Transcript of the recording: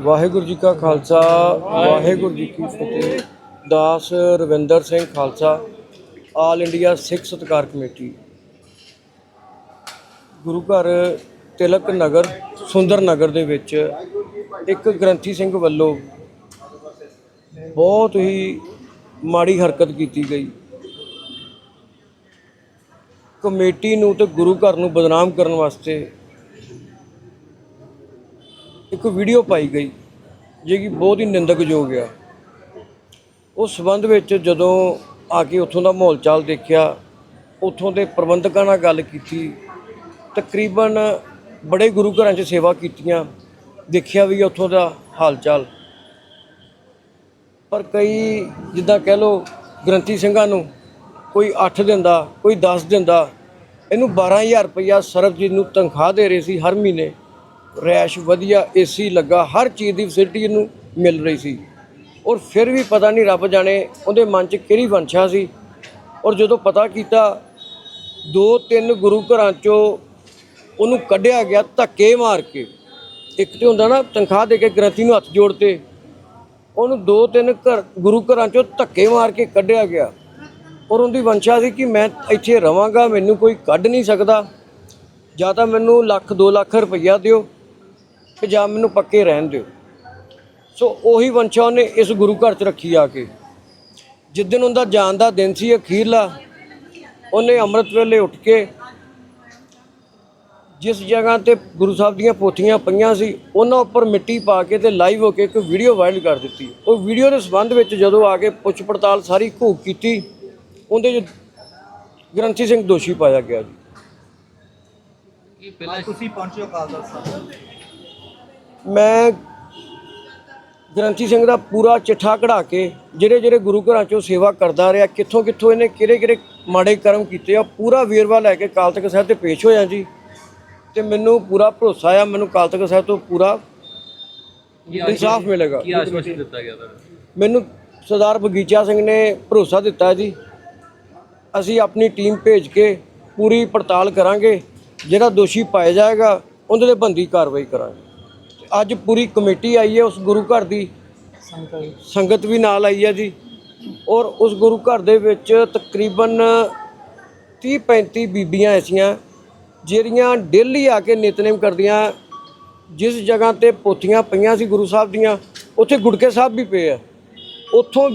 ਵਾਹਿਗੁਰੂ ਜੀ ਕਾ ਖਾਲਸਾ, ਵਾਹਿਗੁਰੂ ਜੀ ਕੀ ਫਤਿਹ। ਦਾਸ ਰਵਿੰਦਰ ਸਿੰਘ ਖਾਲਸਾ, ਆਲ ਇੰਡੀਆ ਸਿੱਖ ਸਤਕਾਰ ਕਮੇਟੀ। ਗੁਰੂ ਘਰ ਤਿਲਕ ਨਗਰ, ਸੁੰਦਰ ਨਗਰ ਦੇ ਵਿੱਚ ਇੱਕ ਗ੍ਰੰਥੀ ਸਿੰਘ ਵੱਲੋਂ ਬਹੁਤ ਹੀ ਮਾੜੀ ਹਰਕਤ ਕੀਤੀ ਗਈ। ਕਮੇਟੀ ਨੂੰ ਤੇ ਗੁਰੂ ਘਰ ਨੂੰ ਬਦਨਾਮ ਕਰਨ ਵਾਸਤੇ ਇੱਕ ਵੀਡੀਓ ਪਾਈ ਗਈ ਜਿਹੜੀ ਕਿ ਬਹੁਤ ਹੀ ਨਿੰਦਕਯੋਗ ਆ। ਉਸ ਸੰਬੰਧ ਵਿੱਚ ਜਦੋਂ ਆ ਕੇ ਉੱਥੋਂ ਦਾ ਮਾਹੌਲ ਚਾਲ ਦੇਖਿਆ, ਉੱਥੋਂ ਦੇ ਪ੍ਰਬੰਧਕਾਂ ਨਾਲ ਗੱਲ ਕੀਤੀ, ਤਕਰੀਬਨ ਬੜੇ ਗੁਰੂ ਘਰਾਂ 'ਚ ਸੇਵਾ ਕੀਤੀਆਂ, ਦੇਖਿਆ ਵੀ ਉੱਥੋਂ ਦਾ ਹਾਲ ਚਾਲ ਪਰ ਕਈ ਜਿੱਦਾਂ ਕਹਿ ਲੋ ਗ੍ਰੰਥੀ ਸਿੰਘਾਂ ਨੂੰ ਕੋਈ 8 ਦਿੰਦਾ, ਕੋਈ 10 ਦਿੰਦਾ, ਇਹਨੂੰ 12000 ਰੁਪਇਆ ਸਰਬਜੀਤ ਨੂੰ ਤਨਖਾਹ ਦੇ ਰਹੇ ਸੀ ਹਰ ਮਹੀਨੇ। ਰੈਸ਼ ਵਧੀਆ ਏਸੀ ਲੱਗਾ, ਹਰ ਚੀਜ਼ ਦੀ ਫੈਸਿਲਿਟੀ ਇਹਨੂੰ ਮਿਲ ਰਹੀ ਸੀ। ਔਰ ਫਿਰ ਵੀ ਪਤਾ ਨਹੀਂ ਰੱਬ ਜਾਣੇ ਉਹਦੇ ਮਨ 'ਚ ਕਿਹੜੀ ਵੰਸ਼ਾ ਸੀ। ਔਰ ਜਦੋਂ ਪਤਾ ਕੀਤਾ ਦੋ ਤਿੰਨ ਗੁਰੂ ਘਰਾਂ 'ਚੋਂ ਉਹਨੂੰ ਕੱਢਿਆ ਗਿਆ ਧੱਕੇ ਮਾਰ ਕੇ। ਇੱਕ ਤੇ ਹੁੰਦਾ ਨਾ, ਤਨਖਾਹ ਦੇ ਕੇ ਗ੍ਰੰਥੀ ਨੂੰ ਹੱਥ ਜੋੜਤੇ। ਉਹਨੂੰ ਦੋ ਤਿੰਨ ਘਰ, ਗੁਰੂ ਘਰਾਂ 'ਚੋਂ ਧੱਕੇ ਮਾਰ ਕੇ ਕੱਢਿਆ ਗਿਆ। ਔਰ ਉਹਦੀ ਵੰਸ਼ਾ ਸੀ ਕਿ ਮੈਂ ਇੱਥੇ ਰਵਾਂਗਾ, ਮੈਨੂੰ ਕੋਈ ਕੱਢ ਨਹੀਂ ਸਕਦਾ। ਜਾਂ ਤਾਂ ਮੈਨੂੰ ਲੱਖ 2 ਲੱਖ ਰੁਪਈਆ ਦਿਓ। ਤੇ ਜਾਂ ਮੈਨੂੰ ਪੱਕੇ ਰਹਿਣ ਦਿਓ। ਸੋ ਉਹੀ ਵੰਸ਼ਾ ਉਹਨੇ ਇਸ ਗੁਰੂ ਘਰ 'ਚ ਰੱਖੀ ਆ ਕੇ। ਜਿੱਦਨ ਉਹਦਾ ਜਾਣ ਦਾ ਦਿਨ ਸੀ ਅਖੀਰਲਾ, ਉਹਨੇ ਅੰਮ੍ਰਿਤ ਵੇਲੇ ਉੱਠ ਕੇ ਜਿਸ ਜਗ੍ਹਾ ਤੇ ਗੁਰੂ ਸਾਹਿਬ ਦੀਆਂ ਪੋਥੀਆਂ ਪਈਆਂ ਸੀ, ਉਹਨਾਂ ਉੱਪਰ ਮਿੱਟੀ ਪਾ ਕੇ ਤੇ ਲਾਈਵ ਹੋ ਕੇ ਇੱਕ ਵੀਡੀਓ ਵਾਇਰਲ ਕਰ ਦਿੱਤੀ। ਉਹ ਵੀਡੀਓ ਦੇ ਸੰਬੰਧ ਵਿੱਚ ਜਦੋਂ ਆ ਕੇ ਪੁੱਛ ਪੜਤਾਲ ਸਾਰੀ ਘੂਕ ਕੀਤੀ, ਉਹਦੇ 'ਚ ਗ੍ਰੰਥੀ ਸਿੰਘ ਦੋਸ਼ੀ ਪਾਇਆ ਗਿਆ ਜੀ। ਅੱਜ ਤੁਸੀਂ ਪਹੁੰਚੇ ਹੋ ਅਕਾਲ ਤਖਤ ਸਾਹਿਬ? ਮੈਂ ਗ੍ਰੰਥੀ ਸਿੰਘ ਦਾ ਪੂਰਾ ਚਿੱਠਾ ਕਢਾ ਕੇ ਜਿਹੜੇ ਜਿਹੜੇ ਗੁਰੂ ਘਰਾਂ ਚੋਂ ਸੇਵਾ ਕਰਦਾ ਰਿਹਾ ਕਿੱਥੋਂ ਕਿੱਥੋਂ ਇਹਨੇ ਕਿਹੜੇ ਕਿਹੜੇ ਮਾੜੇ ਕਰਮ ਕੀਤੇ ਆ ਪੂਰਾ ਵੇਰਵਾ ਲੈ ਕੇ ਕਾਲ ਤਖਤ ਸਾਹਿਬ ਤੇ ਪੇਸ਼ ਹੋਇਆ ਜੀ। ਤੇ ਮੈਨੂੰ ਪੂਰਾ ਭਰੋਸਾ ਆ ਮੈਨੂੰ ਕਾਲ ਤਖਤ ਸਾਹਿਬ ਤੋਂ ਪੂਰਾ ਇਨਸਾਫ ਮਿਲੇਗਾ। ਕੀ ਆਸ਼ਵਾਸਨ ਦਿੱਤਾ ਗਿਆ ਤੁਹਾਨੂੰ ਮੈਨੂੰ ਸਰਦਾਰ ਬਗੀਚਾ ਸਿੰਘ ਨੇ ਭਰੋਸਾ ਦਿੱਤਾ ਜੀ ਅਸੀਂ ਆਪਣੀ ਟੀਮ ਭੇਜ ਕੇ ਪੂਰੀ ਪੜਤਾਲ ਕਰਾਂਗੇ ਜਿਹੜਾ ਦੋਸ਼ੀ ਪਾਇਆ ਜਾਏਗਾ ਉਹਦੇ ਤੇ ਬੰਦੀ ਕਾਰਵਾਈ ਕਰਾਂਗੇ। ਅੱਜ ਪੂਰੀ ਕਮੇਟੀ ਆਈ ਹੈ, ਉਸ ਗੁਰੂ ਘਰ ਦੀ ਸੰਗਤ ਵੀ ਨਾਲ ਆਈ ਹੈ ਜੀ। ਔਰ ਉਸ ਗੁਰੂ ਘਰ ਦੇ ਵਿੱਚ ਤਕਰੀਬਨ 30 35 ਬੀਬੀਆਂ ਐਸੀਆਂ, ਜਿਹੜੀਆਂ ਡੇਲੀ ਆ ਕੇ ਨਿਤਨੇਮ ਕਰਦੀਆਂ, ਜਿਸ ਜਗ੍ਹਾ ਤੇ ਪੋਥੀਆਂ ਪਈਆਂ ਸੀ ਗੁਰੂ ਸਾਹਿਬ ਦੀਆਂ, ਉੱਥੇ ਗੁੜਕੇ ਸਾਹਿਬ ਵੀ ਪਏ ਆ। ਉੱਥੋਂ ਵੀ